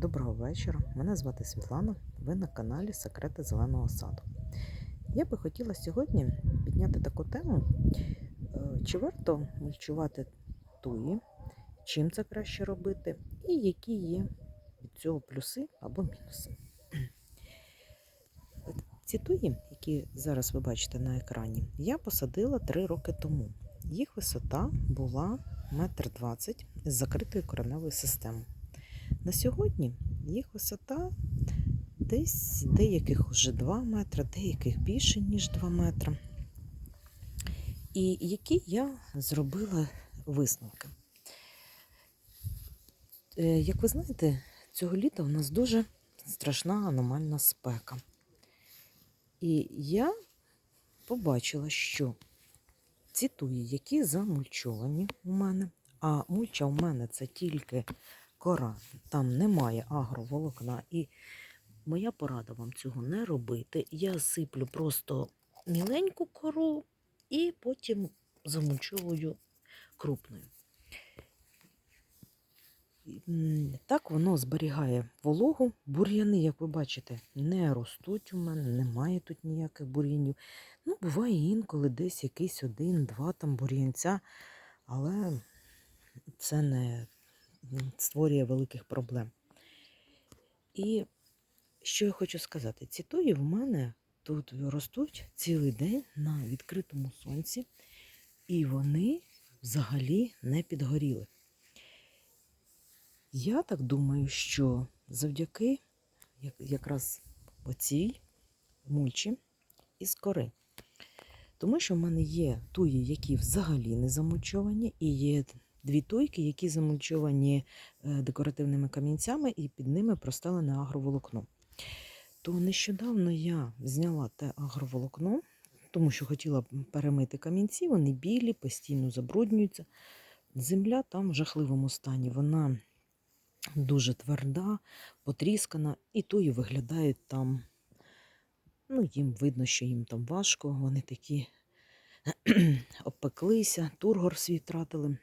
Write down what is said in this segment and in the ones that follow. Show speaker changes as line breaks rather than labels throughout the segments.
Доброго вечора. Мене звати Світлана. Ви на каналі Секрети Зеленого саду. Я би хотіла сьогодні підняти таку тему, е, чи варто мульчувати туї, чим це краще робити, і які є від цього плюси або мінуси. Ці туї, які зараз ви бачите на екрані, я посадила 3 роки тому. Їх висота була 1,20 м з закритою кореневою системою. На сьогодні їх висота десь деяких вже 2 метри, деяких більше, ніж 2 метри. І які я зробила висновки. Е, Як ви знаєте, цього літа у нас дуже страшна аномальна спека. І я побачила, що ці туї, які замульчовані у мене, а мульча у мене це тільки кора, там немає агроволокна. І моя порада вам цього не робити. Я сиплю просто міленьку кору і потім замульчовую крупною. Так воно зберігає вологу. Бур'яни, як ви бачите, не ростуть у мене, немає тут ніяких бур'янів. Ну, буває інколи десь якийсь один-два там бур'янця, але це не створює великих проблем. І що я хочу сказати, ці тої в мене тут ростуть цілий день на відкритому сонці, і вони взагалі не підгоріли. Я так думаю, що завдяки якраз оцій мульчі із кори. Тому що в мене є туї, які взагалі не замульчовані, і є дві туйки, які замульчовані е, декоративними камінцями, і під ними простелене агроволокно. То нещодавно я зняла те агроволокно, тому що хотіла перемити камінці, вони білі, постійно забруднюються. Земля там в жахливому стані. Вона дуже тверда, потріскана, і туї виглядають там. Ну, їм видно, що їм там важко, вони такі обпеклися, тургор свій втратили.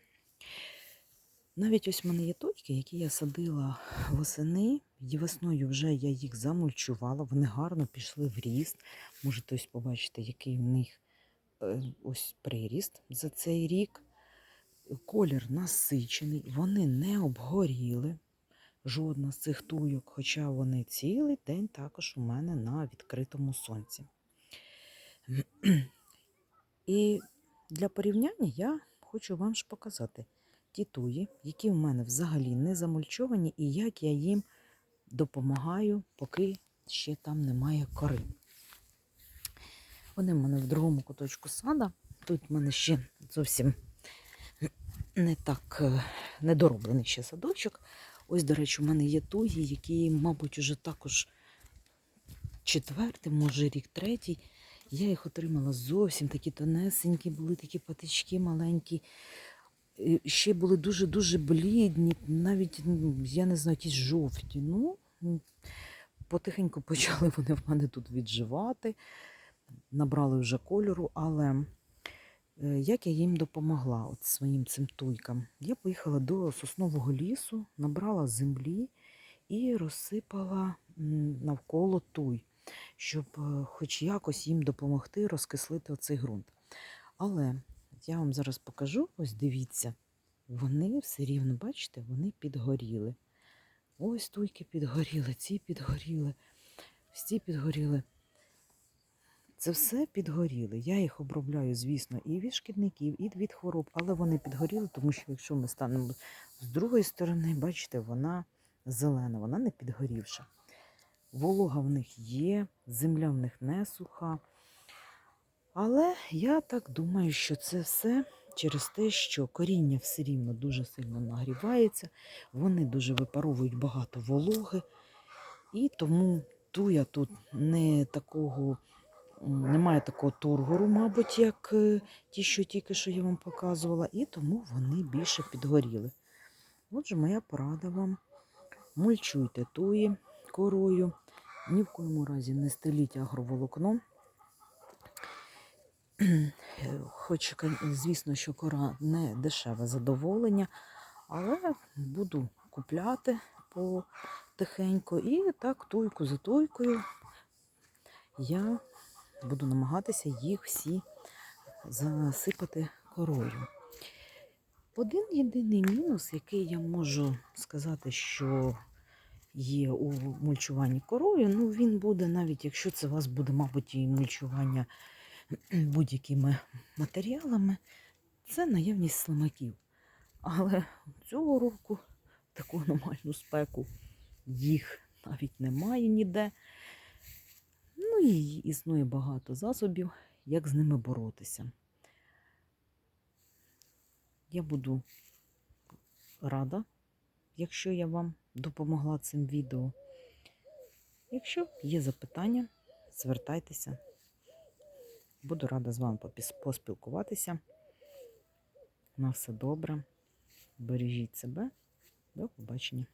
Навіть ось в мене є тойки, які я садила восени, і весною вже я їх замульчувала, вони гарно пішли в ріст. Можете ось побачити, який в них е, ось приріст за цей рік. Колір насичений, вони не обгоріли. Жодна з цих туйок, хоча вони цілий день також у мене на відкритому сонці. І для порівняння я хочу вам ж показати ті туї, які в мене взагалі не замульчовані, і як я їм допомагаю, поки ще там немає кори. Вони в мене в другому куточку сада. Тут в мене ще зовсім не так е, недороблений ще садочок. Ось, до речі, у мене є туї, які, мабуть, уже також четвертий, може рік третій. Я їх отримала зовсім такі тонесенькі, були такі патички маленькі. Ще були дуже-дуже блідні, навіть, ну, я не знаю, якісь жовті. Ну, потихеньку почали вони в мене тут відживати, набрали вже кольору, але е, як я їм допомогла от своїм цим туйкам? Я поїхала до соснового лісу, набрала землі і розсипала навколо туй, щоб е, хоч якось їм допомогти розкислити оцей ґрунт. Але я вам зараз покажу, ось дивіться, вони все рівно, бачите, вони підгоріли. Ось туйки підгоріли, ці підгоріли, ці підгоріли. Це все підгоріли. Я їх обробляю, звісно, і від шкідників, і від хвороб, але вони підгоріли, тому що якщо ми станемо з другої сторони, бачите, вона зелена, вона не підгорівша. Волога в них є, земля в них не суха. Але я так думаю, що це все через те, що коріння все рівно дуже сильно нагрівається, вони дуже випаровують багато вологи, і тому туя тут не такого, немає такого тургору, мабуть, як е, ті, що тільки що я вам показувала, і тому вони більше підгоріли. Отже, моя порада вам. Мульчуйте туї корою, ні в коєму разі не стеліть агроволокно. Хоч, звісно, що кора не дешеве задоволення, але буду купляти по тихенько. І так туйку за туйкою я буду намагатися їх всі засипати корою. Один єдиний мінус, який я можу сказати, що є у мульчуванні корою, ну він буде, навіть якщо це у вас буде, мабуть, і мульчування будь-якими матеріалами, це наявність слимаків. Але цього року таку аномальну спеку їх навіть немає ніде. Ну і існує багато засобів, як з ними боротися. Я буду рада, якщо я вам допомогла цим відео. Якщо є запитання, звертайтеся. Буду рада з вами поспілкуватися. На все добре. Бережіть себе. До побачення.